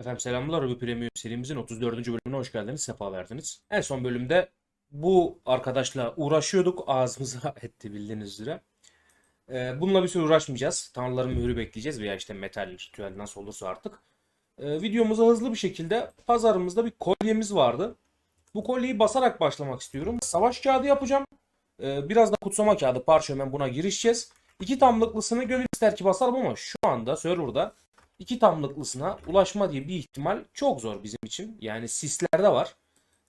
Efendim selamlar. Ruby Premium serimizin 34. bölümüne hoş geldiniz. Sefa verdiniz. En son bölümde bu arkadaşla uğraşıyorduk. Ağzımıza etti bildiğiniz üzere. Ee, bununla bir süre uğraşmayacağız. Tanrıların mührü bekleyeceğiz veya işte metal, ritüel nasıl olursa artık. Ee, videomuza hızlı bir şekilde pazarımızda bir kolyemiz vardı. Bu kolyeyi basarak başlamak istiyorum. Savaş kağıdı yapacağım. Ee, biraz da kutsama kağıdı, parşömen buna girişeceğiz. İki tamlıklısını gönül ister ki basarım ama şu anda serverda iki tamlıklısına ulaşma diye bir ihtimal çok zor bizim için. Yani sislerde var.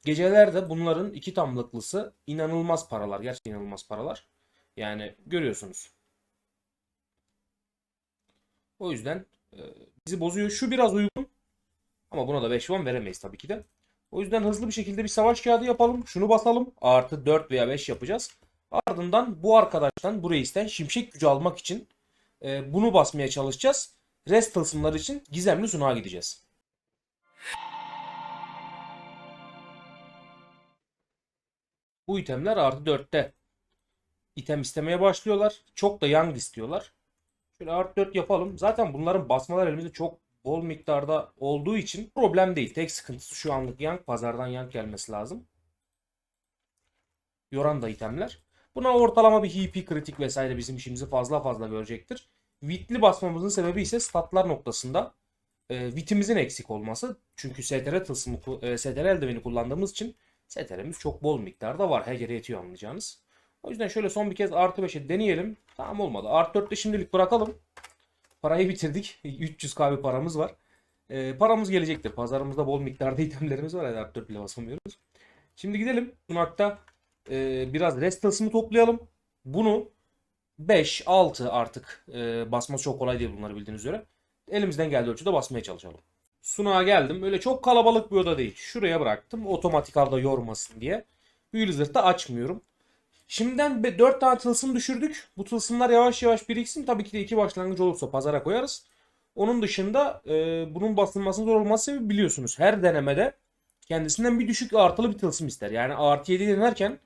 Gecelerde bunların iki tamlıklısı inanılmaz paralar. Gerçekten inanılmaz paralar. Yani görüyorsunuz. O yüzden e, bizi bozuyor. Şu biraz uygun. Ama buna da 5 puan veremeyiz tabii ki de. O yüzden hızlı bir şekilde bir savaş kağıdı yapalım. Şunu basalım. Artı 4 veya 5 yapacağız. Ardından bu arkadaştan, bu reisten şimşek gücü almak için e, bunu basmaya çalışacağız. Rest tılsımları için gizemli sunağa gideceğiz. Bu itemler artı 4'te. İtem istemeye başlıyorlar. Çok da young istiyorlar. Şöyle artı 4 yapalım. Zaten bunların basmalar elimizde çok bol miktarda olduğu için problem değil. Tek sıkıntısı şu anlık young. Pazardan young gelmesi lazım. Yoran da itemler. Buna ortalama bir HP kritik vesaire bizim işimizi fazla fazla görecektir. Vitli basmamızın sebebi ise statlar noktasında e, vitimizin eksik olması. Çünkü STR tılsımı, e, STR eldiveni kullandığımız için STR'miz çok bol miktarda var. Her yere yetiyor anlayacağınız. O yüzden şöyle son bir kez artı 5'e deneyelim. Tamam olmadı. Artı 4'te şimdilik bırakalım. Parayı bitirdik. 300k bir paramız var. E, paramız gelecektir. Pazarımızda bol miktarda itemlerimiz var. Yani artı 4 bile basamıyoruz. Şimdi gidelim. Sunak'ta e, biraz rest tılsımı toplayalım. Bunu 5, 6 artık e, basması çok kolay değil bunları bildiğiniz üzere. Elimizden geldiği ölçüde basmaya çalışalım. Sunağa geldim. Öyle çok kalabalık bir oda değil. Şuraya bıraktım. Otomatik arda yormasın diye. Büyülü da açmıyorum. Şimdiden 4 tane tılsım düşürdük. Bu tılsımlar yavaş yavaş biriksin. Tabii ki de iki başlangıç olursa pazara koyarız. Onun dışında e, bunun basılmasının zor olması sebebi biliyorsunuz. Her denemede kendisinden bir düşük artılı bir tılsım ister. Yani artı 7 denerken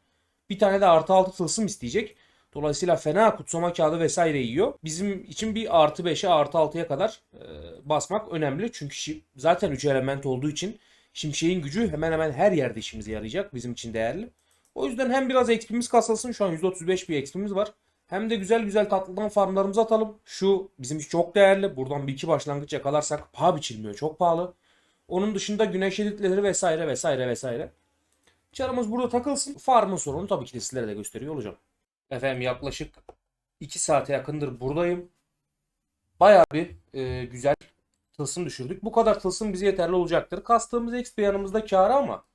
bir tane de artı 6 tılsım isteyecek. Dolayısıyla fena kutsama kağıdı vesaire yiyor. Bizim için bir artı 5'e artı 6'ya kadar e, basmak önemli. Çünkü zaten 3 element olduğu için şimşeğin gücü hemen hemen her yerde işimize yarayacak. Bizim için değerli. O yüzden hem biraz XP'miz kasılsın. Şu an %35 bir XP'miz var. Hem de güzel güzel tatlıdan farmlarımızı atalım. Şu bizim için çok değerli. Buradan bir iki başlangıç yakalarsak paha biçilmiyor. Çok pahalı. Onun dışında güneş editleri vesaire vesaire vesaire. Çarımız burada takılsın. Farmın sorunu tabii ki de sizlere de gösteriyor olacağım. Efendim yaklaşık 2 saate yakındır buradayım. Bayağı bir e, güzel tılsım düşürdük. Bu kadar tılsım bize yeterli olacaktır. Kastığımız XP yanımızda kârı ama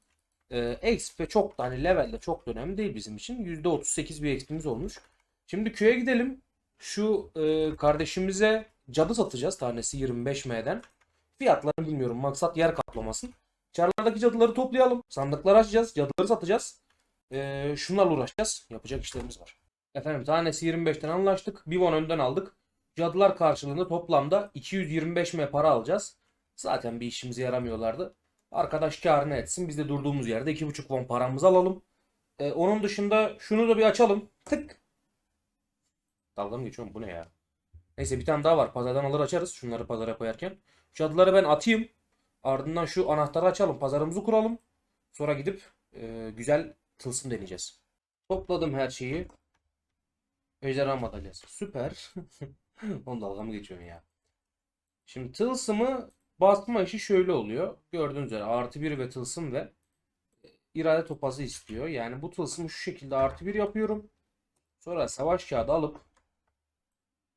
e, XP çok da hani levelde çok da önemli değil bizim için. %38 bir XP'miz olmuş. Şimdi köye gidelim. Şu e, kardeşimize cadı satacağız tanesi 25M'den. Fiyatlarını bilmiyorum. Maksat yer kaplamasın. Çarlardaki cadıları toplayalım. Sandıkları açacağız. Cadıları satacağız. Ee, şunlarla uğraşacağız. Yapacak işlerimiz var. Efendim tanesi 25'ten anlaştık. Bir won önden aldık. Cadılar karşılığında toplamda 225 M para alacağız. Zaten bir işimize yaramıyorlardı. Arkadaş karını etsin. Biz de durduğumuz yerde 2,5 won paramızı alalım. Ee, onun dışında şunu da bir açalım. Tık. Dalga mı geçiyorum? Bu ne ya? Neyse bir tane daha var. Pazardan alır açarız. Şunları pazara koyarken. Cadıları ben atayım. Ardından şu anahtarı açalım. Pazarımızı kuralım. Sonra gidip e, güzel tılsım deneyeceğiz. Topladım her şeyi. Ejderha madalyası. Süper. Onu dalga mı geçiyorsun ya? Şimdi tılsımı basma işi şöyle oluyor. Gördüğünüz üzere artı bir ve tılsım ve e, irade topazı istiyor. Yani bu tılsımı şu şekilde artı bir yapıyorum. Sonra savaş kağıdı alıp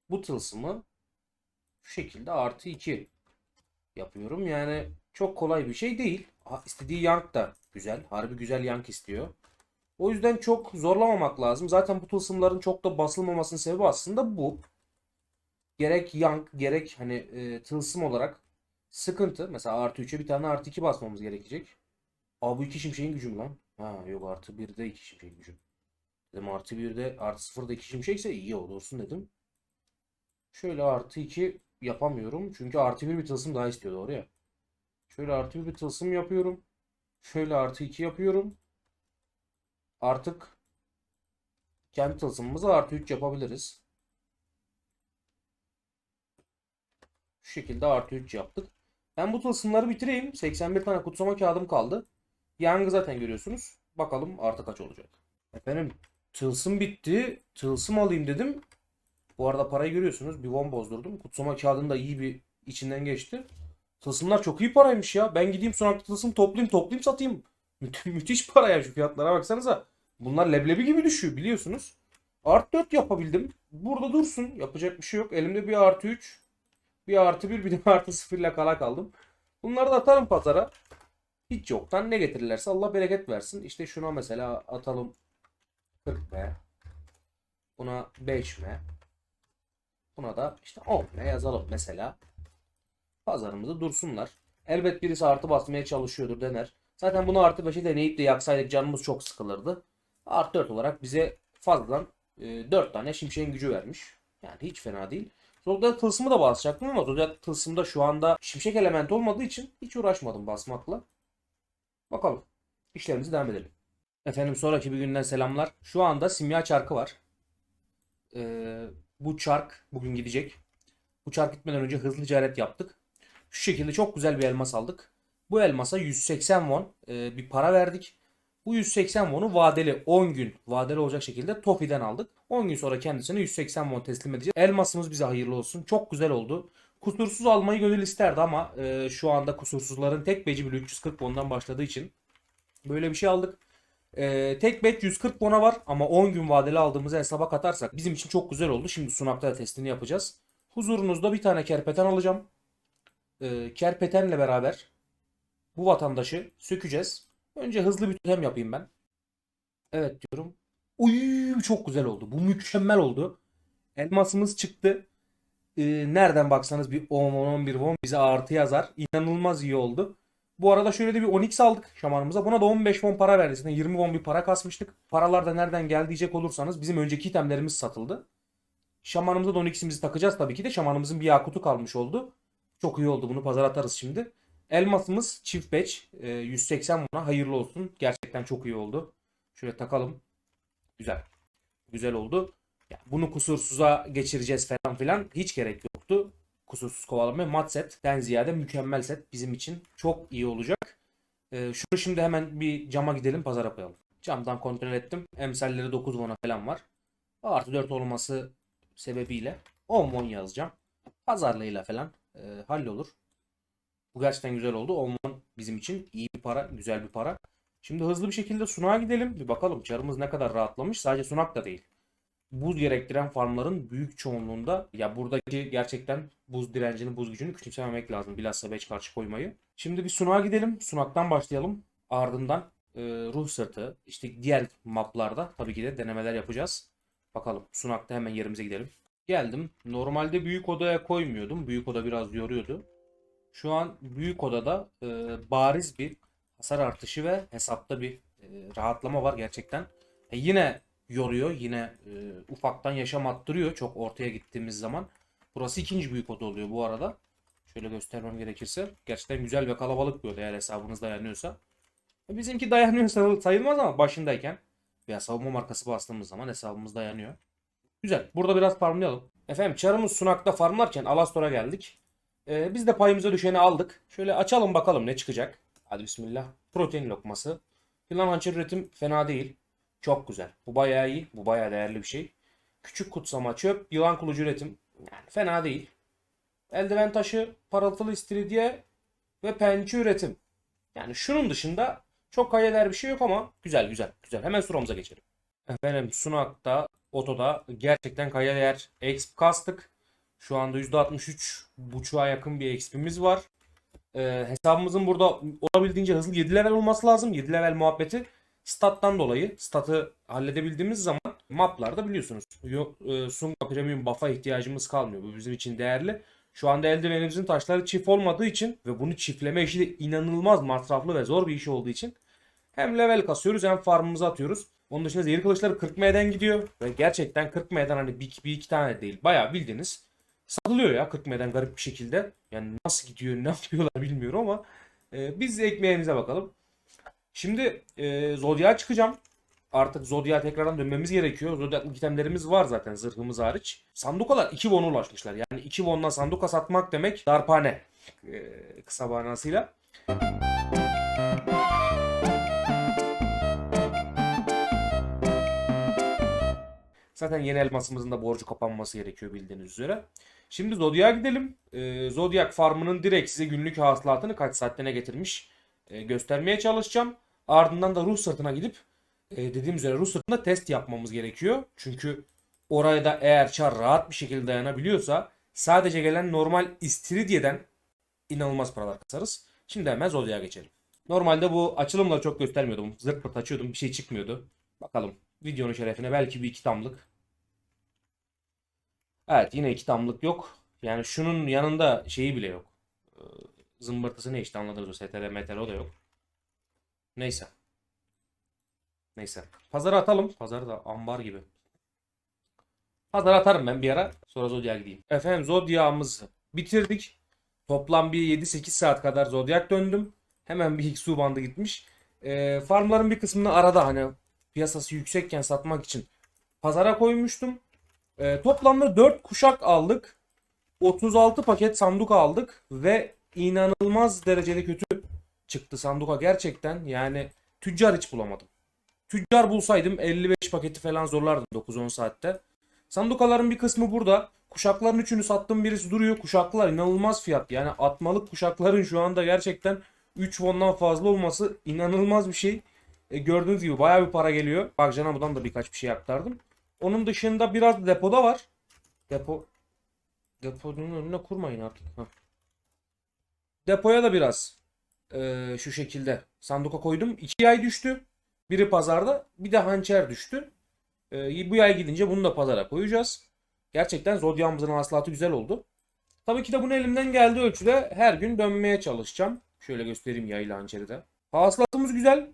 bu tılsımı şu şekilde artı 2 yapıyorum. Yani çok kolay bir şey değil. İstediği yank da güzel. Harbi güzel yank istiyor. O yüzden çok zorlamamak lazım. Zaten bu tılsımların çok da basılmamasının sebebi aslında bu. Gerek yank gerek hani e, tılsım olarak sıkıntı. Mesela artı 3'e bir tane artı 2 basmamız gerekecek. Aa bu iki şimşeğin gücü mü lan? Ha yok artı 1'de iki şimşeğin gücü. Dedim artı 1'de artı 0'da iki şimşekse iyi olursun dedim. Şöyle artı 2 yapamıyorum. Çünkü artı 1 bir tılsım daha istiyor doğru ya. Şöyle artı 1 bir tılsım yapıyorum. Şöyle artı 2 yapıyorum. Artık kendi tılsımımızı artı 3 yapabiliriz. Şu şekilde artı 3 yaptık. Ben bu tılsımları bitireyim. 81 tane kutsama kağıdım kaldı. Yangı zaten görüyorsunuz. Bakalım artı kaç olacak. Efendim tılsım bitti. Tılsım alayım dedim. Bu arada parayı görüyorsunuz. Bir won bozdurdum. Kutsama kağıdını da iyi bir içinden geçti. Tılsımlar çok iyi paraymış ya. Ben gideyim sonraki tılsım toplayayım toplayayım satayım. Mü- müthiş para ya şu fiyatlara baksanıza. Bunlar leblebi gibi düşüyor biliyorsunuz. Art 4 yapabildim. Burada dursun. Yapacak bir şey yok. Elimde bir artı 3. Bir artı 1 bir de artı 0 ile kala kaldım. Bunları da atarım pazara. Hiç yoktan ne getirirlerse Allah bereket versin. İşte şuna mesela atalım 40 M. Buna 5 M. Buna da işte 10 M yazalım mesela. Pazarımızda dursunlar. Elbet birisi artı basmaya çalışıyordur dener. Zaten bunu artı 5'e deneyip de yaksaydık canımız çok sıkılırdı. Artı 4 olarak bize fazladan e, 4 tane şimşeğin gücü vermiş. Yani hiç fena değil. Zodiac tılsımı da basacaktım ama Zodiac tılsımda şu anda şimşek elementi olmadığı için hiç uğraşmadım basmakla. Bakalım. İşlerimizi devam edelim. Efendim sonraki bir günden selamlar. Şu anda simya çarkı var. Ee, bu çark bugün gidecek. Bu çark gitmeden önce hızlı ticaret yaptık. Şu şekilde çok güzel bir elmas aldık. Bu elmasa 180 won e, bir para verdik. Bu 180 won'u vadeli 10 gün vadeli olacak şekilde Tofi'den aldık. 10 gün sonra kendisine 180 won teslim edeceğiz. Elmasımız bize hayırlı olsun. Çok güzel oldu. Kusursuz almayı gönül isterdi ama e, şu anda kusursuzların tek beci bile 340 won'dan başladığı için böyle bir şey aldık. E, tek bet 140 won'a var ama 10 gün vadeli aldığımızı hesaba katarsak bizim için çok güzel oldu. Şimdi sunakta da testini yapacağız. Huzurunuzda bir tane kerpeten alacağım. E, kerpetenle beraber bu vatandaşı sökeceğiz. Önce hızlı bir totem yapayım ben. Evet diyorum. Uy çok güzel oldu. Bu mükemmel oldu. Elmasımız çıktı. Ee, nereden baksanız bir 10-11 won bize artı yazar. İnanılmaz iyi oldu. Bu arada şöyle de bir 10x aldık şamanımıza. Buna da 15 won para verdi. Zaten 20 won bir para kasmıştık. Paralar da nereden geldi diyecek olursanız bizim önceki itemlerimiz satıldı. Şamanımıza da 10x'imizi takacağız tabii ki de. Şamanımızın bir yakutu kalmış oldu. Çok iyi oldu. Bunu pazara atarız şimdi. Elmasımız çift batch. e, 180 buna hayırlı olsun. Gerçekten çok iyi oldu. Şöyle takalım. Güzel. Güzel oldu. Ya bunu kusursuza geçireceğiz falan filan. Hiç gerek yoktu. Kusursuz kovalama mat setten ziyade mükemmel set bizim için çok iyi olacak. E, şunu şimdi hemen bir cama gidelim pazara koyalım. Camdan kontrol ettim. Emsalleri 9 won'a falan var. Artı 4 olması sebebiyle 10 won yazacağım. Pazarlığıyla falan e, hallolur. Bu gerçekten güzel oldu. 10 won bizim için iyi bir para, güzel bir para. Şimdi hızlı bir şekilde sunağa gidelim. Bir bakalım çarımız ne kadar rahatlamış. Sadece sunak da değil. Buz gerektiren farmların büyük çoğunluğunda ya buradaki gerçekten buz direncini, buz gücünü küçümsememek lazım. Bilhassa beç karşı koymayı. Şimdi bir sunağa gidelim. Sunaktan başlayalım. Ardından e, ruh sırtı, işte diğer maplarda tabii ki de denemeler yapacağız. Bakalım sunakta hemen yerimize gidelim. Geldim. Normalde büyük odaya koymuyordum. Büyük oda biraz yoruyordu. Şu an büyük odada e, bariz bir hasar artışı ve hesapta bir e, rahatlama var gerçekten. E, yine yoruyor, yine e, ufaktan yaşam attırıyor çok ortaya gittiğimiz zaman. Burası ikinci büyük oda oluyor bu arada. Şöyle göstermem gerekirse. Gerçekten güzel ve kalabalık bir oda eğer hesabınız dayanıyorsa. E, bizimki dayanıyor sayıl- sayılmaz ama başındayken veya savunma markası bastığımız zaman hesabımız dayanıyor. Güzel. Burada biraz farmlayalım. Efendim çarımız sunakta farmlarken Alastor'a geldik. Ee, biz de payımıza düşeni aldık. Şöyle açalım bakalım ne çıkacak. Hadi bismillah. Protein lokması. Plan hançer üretim fena değil. Çok güzel. Bu bayağı iyi. Bu bayağı değerli bir şey. Küçük kutsama çöp. Yılan kılıcı üretim. Yani fena değil. Eldiven taşı, parıltılı istiridye ve pençe üretim. Yani şunun dışında çok hayal bir şey yok ama güzel güzel güzel. Hemen sıramıza geçelim. Efendim Sunak'ta, Oto'da gerçekten kaya değer exp kastık. Şu anda %63 buçuğa yakın bir XP'miz var. Ee, hesabımızın burada olabildiğince hızlı 7 level olması lazım. 7 level muhabbeti stat'tan dolayı stat'ı halledebildiğimiz zaman maplarda biliyorsunuz yo- e, Sunga Premium buff'a ihtiyacımız kalmıyor. Bu bizim için değerli. Şu anda eldivenimizin taşları çift olmadığı için ve bunu çiftleme işi de inanılmaz masraflı ve zor bir iş olduğu için hem level kasıyoruz hem farmımızı atıyoruz. Onun dışında zehir kılıçları 40 M'den gidiyor ve gerçekten 40 M'den hani bir, bir iki tane değil bayağı bildiğiniz satılıyor ya 40 M'den garip bir şekilde. Yani nasıl gidiyor ne yapıyorlar bilmiyorum ama e, biz ekmeğimize bakalım. Şimdi e, Zodiac'a çıkacağım. artık Zodiac'a tekrardan dönmemiz gerekiyor. Zodiac'lık itemlerimiz var zaten zırhımız hariç. Sandukalar 2 won'a ulaşmışlar. Yani 2 won'dan sanduka satmak demek darpane. Ee, kısa manasıyla. Zaten yeni elmasımızın da borcu kapanması gerekiyor bildiğiniz üzere. Şimdi Zodiac'a gidelim. Ee, Zodiac farmının direkt size günlük hasılatını kaç saatliğine getirmiş e, göstermeye çalışacağım. Ardından da ruh sırtına gidip e, dediğim üzere ruh sırtında test yapmamız gerekiyor. Çünkü oraya da eğer çar rahat bir şekilde dayanabiliyorsa sadece gelen normal istiridyeden inanılmaz paralar kasarız. Şimdi hemen Zodiac'a geçelim. Normalde bu açılımları çok göstermiyordum. Zırt pırt açıyordum bir şey çıkmıyordu. Bakalım videonun şerefine belki bir iki tamlık. Evet yine iki tamlık yok. Yani şunun yanında şeyi bile yok. Ee, Zımbırtısı ne işte anladınız o STR, MTR o da yok. Neyse. Neyse. Pazara atalım. Pazar da ambar gibi. Pazara atarım ben bir ara. Sonra Zodiac'a gideyim. Efendim Zodiac'ımızı bitirdik. Toplam bir 7-8 saat kadar Zodiac döndüm. Hemen bir Hiksu bandı gitmiş. Ee, farmların bir kısmını arada hani piyasası yüksekken satmak için pazara koymuştum. Ee, toplamda 4 kuşak aldık. 36 paket sanduka aldık ve inanılmaz derecede kötü çıktı sanduka gerçekten. Yani tüccar hiç bulamadım. Tüccar bulsaydım 55 paketi falan zorlardım 9-10 saatte. Sandukaların bir kısmı burada. Kuşakların üçünü sattım birisi duruyor. Kuşaklar inanılmaz fiyat. Yani atmalık kuşakların şu anda gerçekten 3 won'dan fazla olması inanılmaz bir şey. E, gördüğünüz gibi bayağı bir para geliyor. Bak buradan da birkaç bir şey aktardım. Onun dışında biraz depoda var. Depo deponun önüne kurmayın artık. Heh. Depoya da biraz e, şu şekilde sanduka koydum. 2 yay düştü. Biri pazarda, bir de hançer düştü. E, bu yay gidince bunu da pazara koyacağız. Gerçekten Zodiac'ımızın hasılatı güzel oldu. Tabii ki de bunu elimden geldiği ölçüde her gün dönmeye çalışacağım. Şöyle göstereyim yayla hançeri de. Hasılatımız güzel.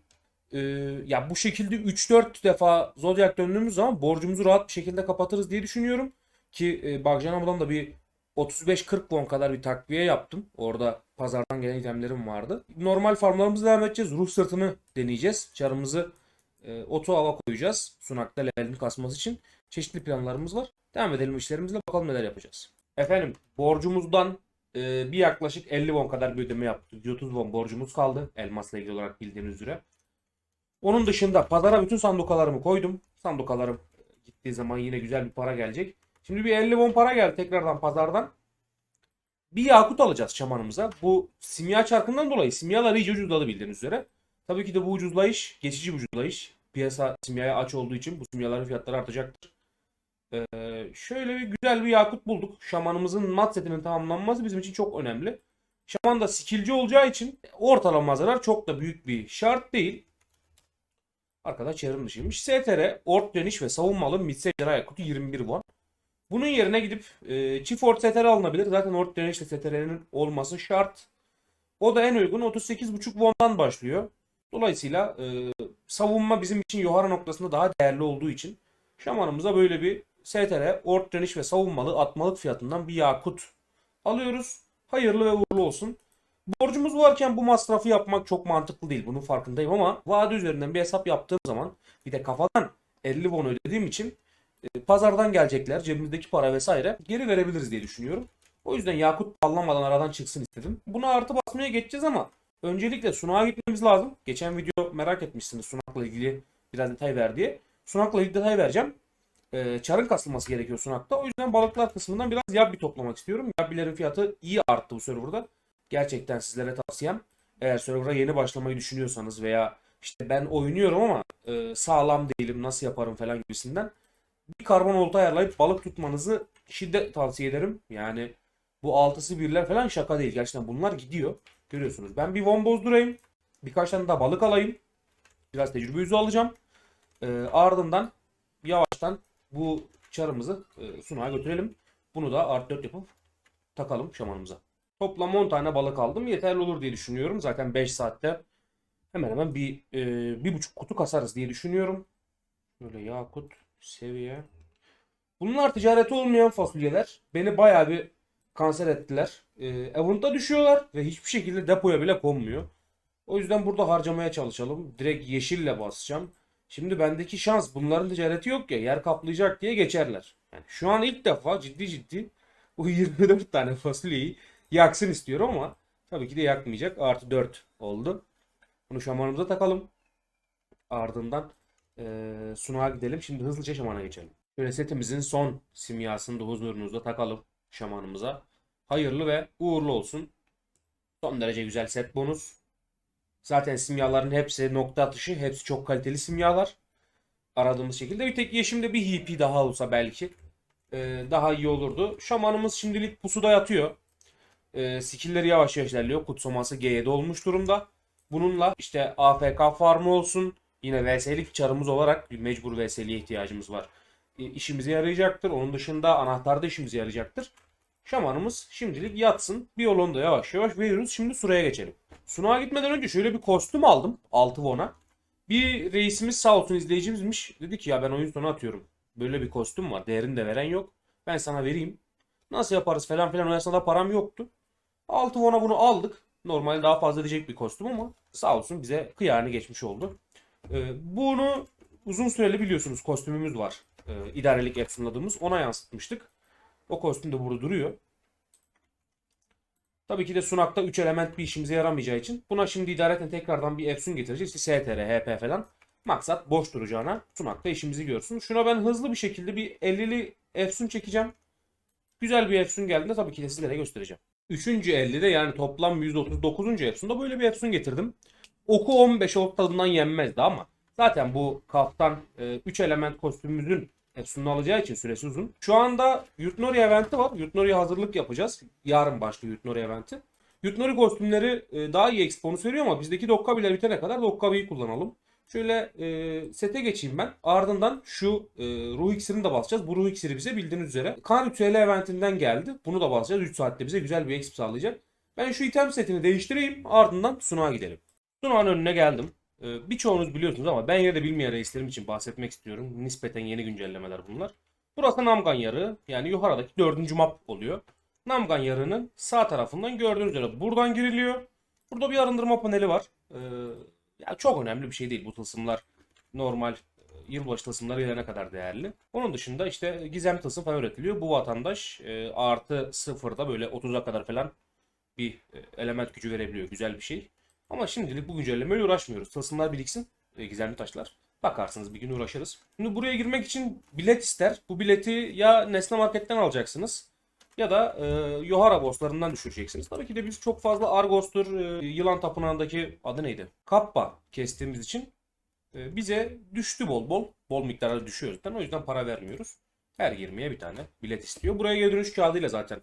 Ee, ya bu şekilde 3-4 defa Zodiac döndüğümüz zaman borcumuzu rahat bir şekilde kapatırız diye düşünüyorum. Ki e, Bakjanama'dan da bir 35-40 won kadar bir takviye yaptım. Orada pazardan gelen itemlerim vardı. Normal farmlarımızı devam edeceğiz. Ruh sırtını deneyeceğiz. Çarımızı e, oto hava koyacağız. Sunakta levelini kasması için. Çeşitli planlarımız var. Devam edelim işlerimizle bakalım neler yapacağız. Efendim borcumuzdan e, bir yaklaşık 50 won kadar bir ödeme yaptık. 130 won borcumuz kaldı. Elmasla ilgili olarak bildiğiniz üzere. Onun dışında pazara bütün sandukalarımı koydum. Sandukalarım gittiği zaman yine güzel bir para gelecek. Şimdi bir 50 won para geldi tekrardan pazardan. Bir yakut alacağız şamanımıza. Bu simya çarkından dolayı simyalar iyice ucuzladı bildiğiniz üzere. Tabii ki de bu ucuzlayış geçici bir ucuzlayış. Piyasa simyaya aç olduğu için bu simyaların fiyatları artacaktır. Ee, şöyle bir güzel bir yakut bulduk. Şamanımızın mat setinin tamamlanması bizim için çok önemli. Şaman da skillci olacağı için ortalama zarar çok da büyük bir şart değil. Arkada çevrim dışıymış. STR, ort dönüş ve savunmalı Mitsecer Ayakutu 21 won. Bunun yerine gidip e, çift ort STR alınabilir. Zaten ort dönüş ve STR'nin olması şart. O da en uygun 38,5 won'dan başlıyor. Dolayısıyla e, savunma bizim için Yohara noktasında daha değerli olduğu için şamanımıza böyle bir STR, ort dönüş ve savunmalı atmalık fiyatından bir yakut alıyoruz. Hayırlı ve uğurlu olsun. Borcumuz varken bu masrafı yapmak çok mantıklı değil. Bunun farkındayım ama vade üzerinden bir hesap yaptığım zaman bir de kafadan 50 won ödediğim için e, pazardan gelecekler cebimizdeki para vesaire geri verebiliriz diye düşünüyorum. O yüzden Yakut pallamadan aradan çıksın istedim. Buna artı basmaya geçeceğiz ama öncelikle Sunak'a gitmemiz lazım. Geçen video merak etmişsiniz Sunak'la ilgili biraz detay ver diye. Sunak'la ilgili detay vereceğim. Ee, çarın kasılması gerekiyor Sunak'ta. O yüzden balıklar kısmından biraz yabbi toplamak istiyorum. Yabbilerin fiyatı iyi arttı bu serverda. Gerçekten sizlere tavsiyem eğer server'a yeni başlamayı düşünüyorsanız veya işte ben oynuyorum ama e, sağlam değilim nasıl yaparım falan gibisinden bir karbon olta ayarlayıp balık tutmanızı şiddet tavsiye ederim. Yani bu altısı birler falan şaka değil. Gerçekten bunlar gidiyor. Görüyorsunuz. Ben bir von bozdurayım. Birkaç tane daha balık alayım. Biraz tecrübe yüzü alacağım. E, ardından yavaştan bu çarımızı e, sunağa götürelim. Bunu da art 4 yapıp takalım şamanımıza. Toplam 10 tane balık aldım. Yeterli olur diye düşünüyorum. Zaten 5 saatte hemen hemen bir, e, bir buçuk kutu kasarız diye düşünüyorum. Böyle yakut seviye. Bunlar ticareti olmayan fasulyeler. Beni bayağı bir kanser ettiler. E, Avant'a düşüyorlar ve hiçbir şekilde depoya bile konmuyor. O yüzden burada harcamaya çalışalım. Direkt yeşille basacağım. Şimdi bendeki şans bunların ticareti yok ya yer kaplayacak diye geçerler. Yani şu an ilk defa ciddi ciddi bu 24 tane fasulyeyi yaksın istiyorum ama tabii ki de yakmayacak. Artı 4 oldu. Bunu şamanımıza takalım. Ardından eee sunağa gidelim. Şimdi hızlıca şamana geçelim. Şöyle setimizin son simyasını da huzurunuzda takalım şamanımıza. Hayırlı ve uğurlu olsun. Son derece güzel set bonus. Zaten simyaların hepsi nokta atışı. Hepsi çok kaliteli simyalar. Aradığımız şekilde. Bir tek yeşimde bir HP daha olsa belki e, daha iyi olurdu. Şamanımız şimdilik pusuda yatıyor. E, skill'leri yavaş yavaş ilerliyor. Kutsaması G7 olmuş durumda. Bununla işte AFK farmı olsun. Yine VS'lik çarımız olarak mecbur VS'liye ihtiyacımız var. E, işimize yarayacaktır. Onun dışında anahtar da işimize yarayacaktır. Şamanımız şimdilik yatsın. Bir yolunu da yavaş yavaş veriyoruz. Şimdi Sura'ya geçelim. Sunağa gitmeden önce şöyle bir kostüm aldım. 6 won'a. Bir reisimiz sağ olsun izleyicimizmiş. Dedi ki ya ben oyun sonu atıyorum. Böyle bir kostüm var. Değerini de veren yok. Ben sana vereyim. Nasıl yaparız falan filan. O esnada param yoktu. 6 won'a bunu aldık. Normalde daha fazla edecek bir kostüm ama sağ olsun bize kıyarını geçmiş oldu. Ee, bunu uzun süreli biliyorsunuz kostümümüz var. Ee, idarelik. Ona yansıtmıştık. O kostüm de burada duruyor. Tabii ki de sunakta 3 element bir işimize yaramayacağı için buna şimdi idareten tekrardan bir efsun getireceğiz. İşte STR, HP falan. Maksat boş duracağına sunakta işimizi görsün. Şuna ben hızlı bir şekilde bir 50'li efsun çekeceğim. Güzel bir efsun geldiğinde tabii ki de sizlere göstereceğim. Üçüncü 50'de yani toplam 139. efsunda böyle bir efsun getirdim. Oku 15 ok tadından yenmezdi ama zaten bu kaftan 3 element kostümümüzün Efsun'u alacağı için süresi uzun. Şu anda Yurtnori eventi var. Yurtnori'ye hazırlık yapacağız. Yarın başlıyor Yurtnori eventi. Yurtnori kostümleri e, daha iyi exp bonus veriyor ama bizdeki Dokkabi'ler bitene kadar Dokkabi'yi kullanalım. Şöyle e, sete geçeyim ben. Ardından şu e, ruh iksirini de basacağız. Bu ruh iksiri bize bildiğiniz üzere kan ritüeli eventinden geldi. Bunu da basacağız. 3 saatte bize güzel bir exp sağlayacak. Ben şu item setini değiştireyim. Ardından sunağa gidelim. Sunağın önüne geldim. Ee, Birçoğunuz biliyorsunuz ama ben yine de bilmeyen reislerim için bahsetmek istiyorum. Nispeten yeni güncellemeler bunlar. Burası Namgan yarığı. Yani yukarıdaki dördüncü map oluyor. Namgan yarığının sağ tarafından gördüğünüz üzere buradan giriliyor. Burada bir arındırma paneli var. Ee, ya çok önemli bir şey değil bu tılsımlar. Normal e, yılbaşı tılsımları gelene kadar değerli. Onun dışında işte gizem tılsım falan üretiliyor. Bu vatandaş e, artı sıfırda böyle 30'a kadar falan bir e, element gücü verebiliyor. Güzel bir şey. Ama şimdilik bu güncellemeyle uğraşmıyoruz. Tılsımlar biriksin. E, gizemli taşlar. Bakarsınız bir gün uğraşırız. Şimdi buraya girmek için bilet ister. Bu bileti ya Nesne Market'ten alacaksınız. Ya da e, Yohara bosslarından düşüreceksiniz. Tabii ki de biz çok fazla Argos'tur, e, Yılan Tapınağı'ndaki adı neydi? Kappa kestiğimiz için e, bize düştü bol bol. Bol miktarda düşüyor zaten. O yüzden para vermiyoruz. Her girmeye bir tane bilet istiyor. Buraya geri dönüş kağıdıyla zaten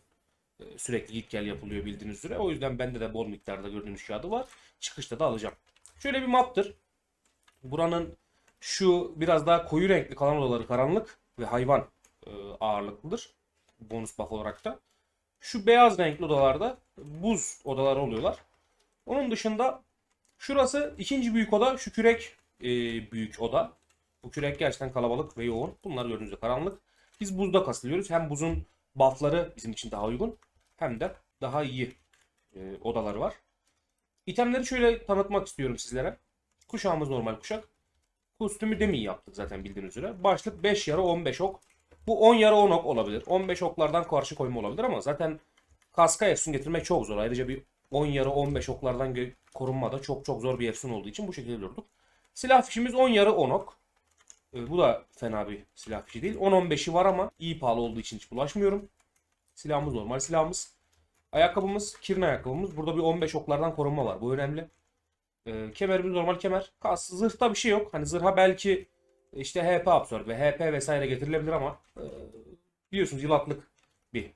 e, sürekli git gel yapılıyor bildiğiniz üzere. O yüzden bende de bol miktarda gördüğünüz kağıdı var. Çıkışta da alacağım. Şöyle bir maptır. Buranın şu biraz daha koyu renkli kalan odaları karanlık ve hayvan e, ağırlıklıdır. Bonus buff olarak da. Şu beyaz renkli odalarda buz odaları oluyorlar. Onun dışında şurası ikinci büyük oda. Şu kürek e, büyük oda. Bu kürek gerçekten kalabalık ve yoğun. Bunlar gördüğünüz gibi karanlık. Biz buzda kasılıyoruz. Hem buzun buffları bizim için daha uygun hem de daha iyi e, odaları var. İtemleri şöyle tanıtmak istiyorum sizlere. Kuşağımız normal kuşak. Kostümü demin yaptık zaten bildiğiniz üzere. Başlık 5 yarı 15 ok. Bu 10 yarı 10 ok olabilir. 15 oklardan karşı koyma olabilir ama zaten kaska efsun getirmek çok zor. Ayrıca bir 10 yarı 15 oklardan korunma da çok çok zor bir efsun olduğu için bu şekilde durduk. Silah fişimiz 10 yarı 10 ok. E, bu da fena bir silah fişi değil. 10-15'i var ama iyi pahalı olduğu için hiç bulaşmıyorum. Silahımız normal silahımız. Ayakkabımız kirin ayakkabımız. Burada bir 15 oklardan korunma var. Bu önemli. E, kemerimiz normal kemer. Kas, zırhta bir şey yok. Hani zırha belki işte HP absorbe HP vesaire getirilebilir ama e, biliyorsunuz yılaklık bir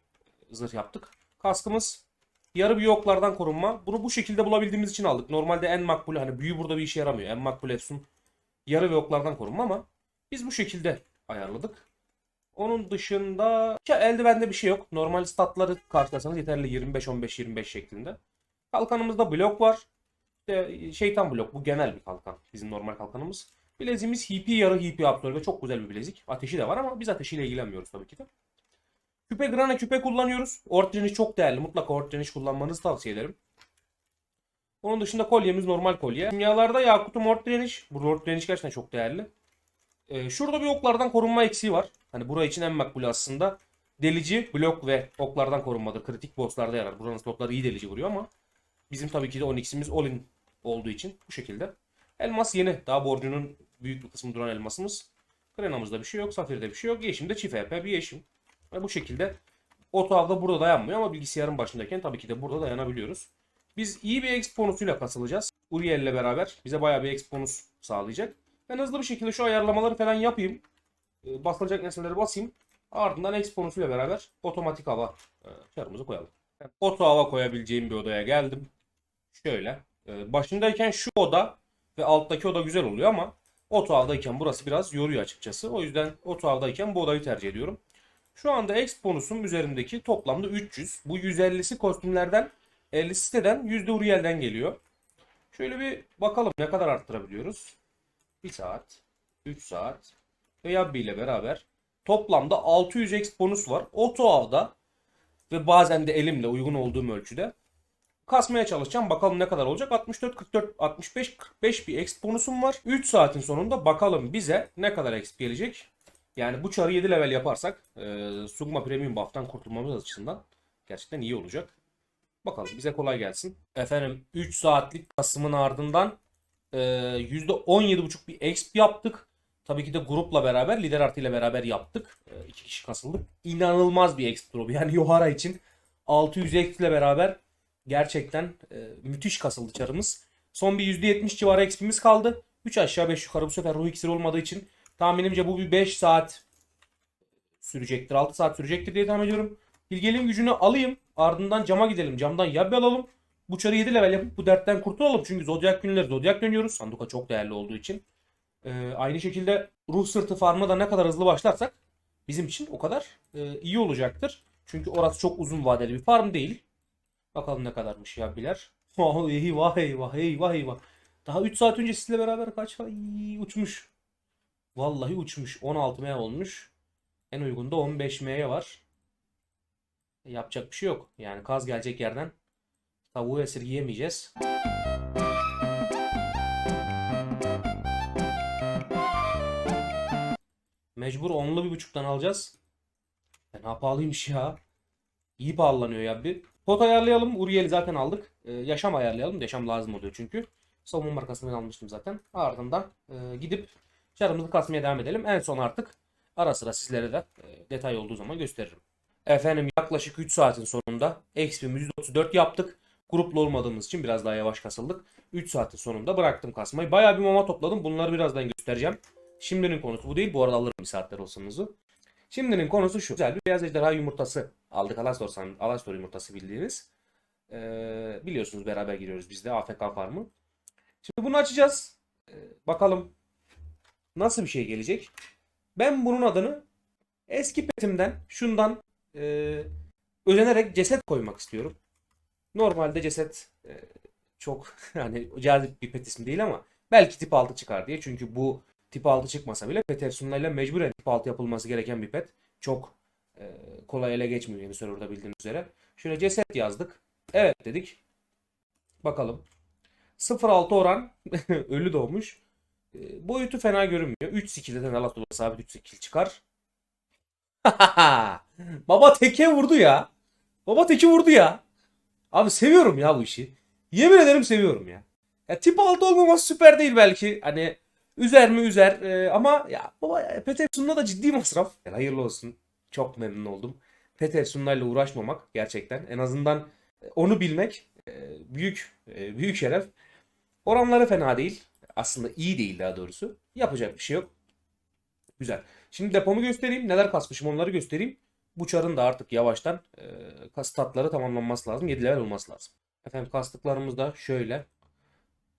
zırh yaptık. Kaskımız yarı bir oklardan korunma. Bunu bu şekilde bulabildiğimiz için aldık. Normalde en makbul hani büyü burada bir işe yaramıyor. En makbul efsun yarı ve oklardan korunma ama biz bu şekilde ayarladık. Onun dışında ya eldivende bir şey yok. Normal statları karşılasanız yeterli 25-15-25 şeklinde. Kalkanımızda blok var. İşte şeytan blok bu genel bir kalkan. Bizim normal kalkanımız. Bileziğimiz HP yarı HP absorbe. Çok güzel bir bilezik. Ateşi de var ama biz ateşiyle ilgilenmiyoruz tabii ki de. Küpe grana küpe kullanıyoruz. Ort direniş çok değerli. Mutlaka ort direniş kullanmanızı tavsiye ederim. Onun dışında kolyemiz normal kolye. Kimyalarda Yakut'um ort direniş. Bu ort direniş gerçekten çok değerli. Ee, şurada bir oklardan korunma eksiği var. Hani buraya için en makbulü aslında. Delici, blok ve oklardan korunmadır. Kritik bosslarda yarar. Buranın slotları iyi delici vuruyor ama bizim tabii ki de 12'simiz all-in olduğu için bu şekilde. Elmas yeni. Daha borcunun büyük bir kısmı duran elmasımız. Krenamızda bir şey yok. Safir'de bir şey yok. Yeşim'de çift HP bir yeşim. Ve bu şekilde Otav'da burada dayanmıyor ama bilgisayarın başındayken tabii ki de burada dayanabiliyoruz. Biz iyi bir exp bonusuyla kasılacağız. Uriel ile beraber bize bayağı bir exp sağlayacak. Ben hızlı bir şekilde şu ayarlamaları falan yapayım. E, basılacak nesneleri basayım. Ardından exp beraber otomatik hava e, çarımızı koyalım. Ben oto hava koyabileceğim bir odaya geldim. Şöyle. E, başındayken şu oda ve alttaki oda güzel oluyor ama oto havadayken burası biraz yoruyor açıkçası. O yüzden oto havadayken bu odayı tercih ediyorum. Şu anda exp bonusum üzerindeki toplamda 300. Bu 150'si kostümlerden 50'si siteden %100 Uriel'den geliyor. Şöyle bir bakalım ne kadar arttırabiliyoruz. 1 saat, 3 saat ve Yabbi ile beraber toplamda 600 exp bonus var. Oto avda ve bazen de elimle uygun olduğum ölçüde kasmaya çalışacağım. Bakalım ne kadar olacak. 64, 44, 65, 45 bir exp bonusum var. 3 saatin sonunda bakalım bize ne kadar exp gelecek. Yani bu çarı 7 level yaparsak e, Sugma Premium buff'tan kurtulmamız açısından gerçekten iyi olacak. Bakalım bize kolay gelsin. Efendim 3 saatlik kasımın ardından e, %17.5 bir exp yaptık. Tabii ki de grupla beraber, lider artı ile beraber yaptık. E, iki kişi kasıldık. İnanılmaz bir exp drop. Yani Yohara için 600 exp ile beraber gerçekten e, müthiş kasıldı çarımız. Son bir %70 civarı exp'imiz kaldı. 3 aşağı 5 yukarı bu sefer ruh iksiri olmadığı için tahminimce bu bir 5 saat sürecektir. 6 saat sürecektir diye tahmin ediyorum. Bilgeliğin gücünü alayım. Ardından cama gidelim. Camdan yabbi alalım. Bu çarı 7 level yapıp bu dertten kurtulalım. Çünkü zodyak günleri zodyak dönüyoruz. Sanduka çok değerli olduğu için. Ee, aynı şekilde ruh sırtı farmına da ne kadar hızlı başlarsak bizim için o kadar e, iyi olacaktır. Çünkü orası çok uzun vadeli bir farm değil. Bakalım ne kadarmış yabbiler. Oh, eyvah eyvah eyvah eyvah. Daha 3 saat önce sizle beraber kaç ay uçmuş. Vallahi uçmuş. 16 M olmuş. En uygun da 15 M'ye var. E, Yapacak bir şey yok. Yani kaz gelecek yerden tavuğu esirgeyemeyeceğiz. Mecbur onlu bir buçuktan alacağız. Fena pahalıymış ya. İyi pahalanıyor ya bir. Pot ayarlayalım. Uriel'i zaten aldık. Ee, yaşam ayarlayalım. Yaşam lazım oluyor çünkü. Savunma markasını almıştım zaten. Ardından e, gidip çarımızı kasmaya devam edelim. En son artık ara sıra sizlere de e, detay olduğu zaman gösteririm. Efendim yaklaşık 3 saatin sonunda XP'mizi %34 yaptık. Gruplu olmadığımız için biraz daha yavaş kasıldık. 3 saatin sonunda bıraktım kasmayı. Bayağı bir mama topladım. Bunları birazdan göstereceğim. Şimdinin konusu bu değil. Bu arada alırım bir saatler olsunuzu. Şimdinin konusu şu. Güzel bir beyaz ejderha yumurtası aldık. Alastor, Alastor yumurtası bildiğiniz. Ee, biliyorsunuz beraber giriyoruz biz de AFK farmı. Şimdi bunu açacağız. Ee, bakalım nasıl bir şey gelecek. Ben bunun adını eski petimden şundan e, özenerek ceset koymak istiyorum. Normalde ceset e, çok hani cazip bir pet ismi değil ama belki tip 6 çıkar diye. Çünkü bu tip 6 çıkmasa bile ile mecburen tip 6 yapılması gereken bir pet. Çok e, kolay ele geçmiyor yeni serverda bildiğiniz üzere. Şöyle ceset yazdık. Evet dedik. Bakalım. 0.6 oran ölü doğmuş. E, boyutu fena görünmüyor. 3 skill'de de Allah dolayı sabit 3 skill çıkar. Baba teke vurdu ya. Baba teki vurdu ya. Abi seviyorum ya bu işi. Yemin ederim seviyorum ya. Ya tip 6 olmaması süper değil belki. Hani üzer mi üzer Ee, ama ya baba ya, Petersun'da da ciddi masraf. Yani hayırlı olsun. Çok memnun oldum. Petersun'la ile uğraşmamak gerçekten en azından e, onu bilmek e, büyük e, büyük şeref. Oranları fena değil. Aslında iyi değil daha doğrusu. Yapacak bir şey yok. Güzel. Şimdi depomu göstereyim. Neler kasmışım onları göstereyim. Bu çarın da artık yavaştan e, statları tamamlanması lazım. 7 level olması lazım. Efendim kastıklarımız da şöyle.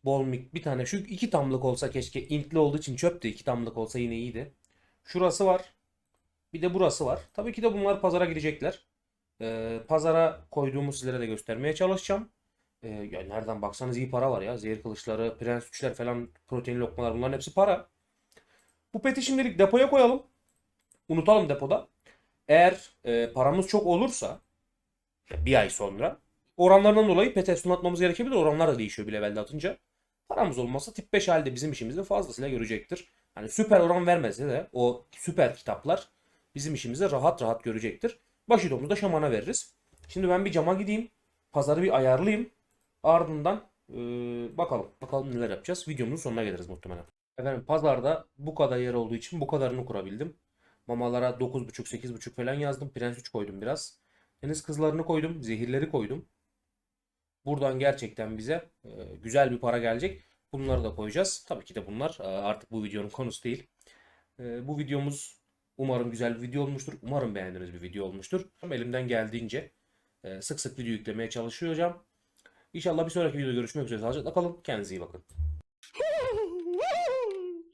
Bol mik bir tane şu iki tamlık olsa keşke intli olduğu için çöptü. iki tamlık olsa yine iyiydi. Şurası var. Bir de burası var. Tabii ki de bunlar pazara girecekler. E, pazara koyduğumu sizlere de göstermeye çalışacağım. E, ya nereden baksanız iyi para var ya. Zehir kılıçları, prens üçler falan, protein lokmalar bunların hepsi para. Bu peti şimdilik depoya koyalım. Unutalım depoda. Eğer e, paramız çok olursa bir ay sonra oranlarından dolayı pet atmamız gerekebilir. Oranlar da değişiyor bir levelde atınca. Paramız olmazsa tip 5 halde bizim işimizi fazlasıyla görecektir. hani süper oran vermese de o süper kitaplar bizim işimizi rahat rahat görecektir. Başidomuzu da şamana veririz. Şimdi ben bir cama gideyim. Pazarı bir ayarlayayım. Ardından e, bakalım. Bakalım neler yapacağız. Videomuzun sonuna geliriz muhtemelen. Efendim pazarda bu kadar yer olduğu için bu kadarını kurabildim. Mamalara 9.5-8.5 falan yazdım. Prens 3 koydum biraz. Deniz kızlarını koydum. Zehirleri koydum. Buradan gerçekten bize e, güzel bir para gelecek. Bunları da koyacağız. Tabii ki de bunlar e, artık bu videonun konusu değil. E, bu videomuz umarım güzel bir video olmuştur. Umarım beğendiğiniz bir video olmuştur. Elimden geldiğince e, sık sık video yüklemeye çalışacağım. İnşallah bir sonraki videoda görüşmek üzere. Sağlıcakla kalın. Kendinize iyi bakın.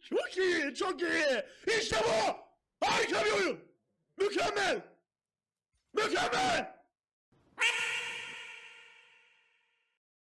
Çok iyi, çok iyi. İşte bu. Harika bir oyun. Mükemmel. Mükemmel.